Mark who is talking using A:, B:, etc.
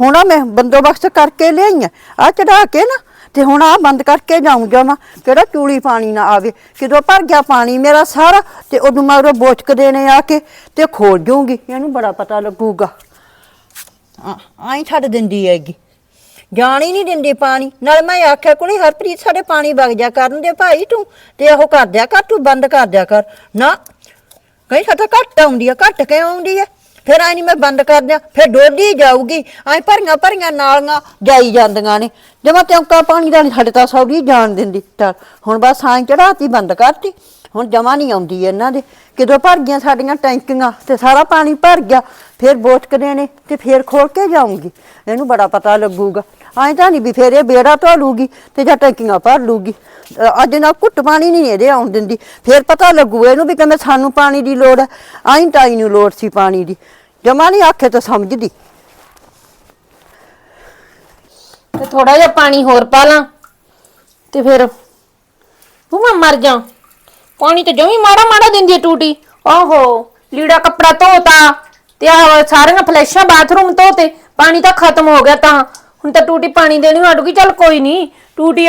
A: ਹੁਣ ਆਹ ਮੈਂ ਬੰਦੋਬਸਤ ਕਰਕੇ ਲਿਆਈ ਆ। ਆ ਚੜਾ ਕੇ ਨਾ, ਤੇ ਹੁਣ ਆ ਬੰਦ ਕਰਕੇ ਜਾਉਂ ਜਾਵਾਂ ਕਿਹੜਾ ਚੂੜੀ ਪਾਣੀ ਨਾ ਆਵੇ। ਜਦੋਂ ਭਰ ਗਿਆ ਪਾਣੀ ਮੇਰਾ ਸਾਰਾ, ਤੇ ਉਦੋਂ ਮੈਂ ਮਗਰੋਂ ਬੋਚਕ ਦੇਣੇ ਆ ਕੇ, ਤੇ ਖੋਲ ਜੂੰਗੀ। ਇਹਨੂੰ ਬੜਾ ਪਤਾ ਲੱਗੂਗਾ। ਆਈ ਛੱਡ ਦਿੰਦੀ ਹੈਗੀ। ਜਾਣ ਹੀ ਨਹੀਂ ਦਿੰਦੀ ਪਾਣੀ। ਨਾਲ ਮੈਂ ਆਖਿਆ, ਕੁੜੇ ਹਰਪ੍ਰੀਤ, ਸਾਡੇ ਪਾਣੀ ਵਗ ਜਾ ਕਰਨ ਦੇ ਭਾਈ ਤੂੰ। ਤੇ ਉਹ ਕਰ ਦਿਆ ਕਰ, ਤੂੰ ਬੰਦ ਕਰ ਦਿਆ ਕਰ। ਨਾ ਕਈ ਸਾਡਾ ਘੱਟ ਆਉਂਦੀ ਆ, ਘੱਟ ਕਿਉਂ ਆਉਂਦੀ ਆ? ਫਿਰ ਆਈ ਨਹੀਂ ਮੈਂ ਬੰਦ ਕਰ ਦਿਆਂ ਫਿਰ ਡੋਲੀ ਜਾਊਗੀ, ਐ ਭਰੀਆਂ ਭਰੀਆਂ ਨਾਲੀਆਂ ਜਾਈ ਜਾਂਦੀਆਂ ਨੇ। ਜਮਾ ਤਿਉਂਕਾ ਪਾਣੀ ਦਾ ਨੀ ਸਾਡੇ ਤਾਂ ਸੌੜੀ ਜਾਣ ਦਿੰਦੀ ਤਾਂ। ਹੁਣ ਬਸ ਆਂ ਚੜਾਤੀ ਬੰਦ ਕਰਤੀ। ਹੁਣ ਜਮਾ ਨਹੀਂ ਆਉਂਦੀ ਇਹਨਾਂ ਦੇ। ਕਿਦੋਂ ਭਰ ਗਈਆਂ ਸਾਡੀਆਂ ਟੈਂਕੀਆਂ, ਤੇ ਸਾਰਾ ਪਾਣੀ ਭਰ ਗਿਆ। ਫਿਰ ਬੋਟਕਦੇ ਨੇ, ਤੇ ਫਿਰ ਖੋਲ ਕੇ ਜਾਊਂਗੀ। ਇਹਨੂੰ ਬੜਾ ਪਤਾ ਲੱਗੂਗਾ। ਐਂ ਤਾਂ ਨਹੀਂ ਵੀ ਫਿਰ ਇਹ ਬੇੜਾ ਧੋ ਲੂਗੀ ਤੇ ਜਾਂ ਟੈਂਕੀਆਂ ਭਰ ਲੂਗੀ। ਅ- ਅੱਜ ਨਾ ਘੁੱਟ ਪਾਣੀ ਨਹੀਂ ਇਹਦੇ ਆਉਣ ਦਿੰਦੀ। ਫਿਰ ਪਤਾ ਲੱਗੂ ਇਹਨੂੰ ਵੀ ਕਹਿੰਦੇ ਸਾਨੂੰ ਪਾਣੀ ਦੀ ਲੋੜ ਹੈ। ਆਈਂ ਤਾਈ ਨੂੰ ਲੋੜ ਸੀ ਪਾਣੀ ਦੀ। ਜਮਾ ਨਹੀਂ ਆਖੇ ਤਾਂ ਸਮਝਦੀ।
B: ਤੇ ਥੋੜਾ ਜਿਹਾ ਪਾਣੀ ਹੋਰ ਪਾ ਲਾਂ ਤੇ ਫਿਰ ਤੂੰ ਮੈਂ ਮਰ ਜਾ। ਪਾਣੀ ਤੇ ਜਮੀ ਮਾੜਾ ਮਾੜਾ ਦਿੰਦੀ ਹੈ ਟੂਟੀ। ਓਹੋ, ਲੀੜਾ ਕੱਪੜਾ ਧੋਤਾ ਤੇ ਆ ਸਾਰੀਆਂ ਫਲੈਸ਼ਾਂ ਬਾਥਰੂਮ ਧੋਤੇ। ਪਾਣੀ ਤਾਂ ਖਤਮ ਹੋ ਗਿਆ ਤਾਂ। ਹੁਣ ਤਾਂ ਟੂਟੀ ਪਾਣੀ ਦੇਣੀ ਹਟ ਗਈ ਚੱਲ ਕੋਈ ਨਹੀਂ ਟੂਟੀ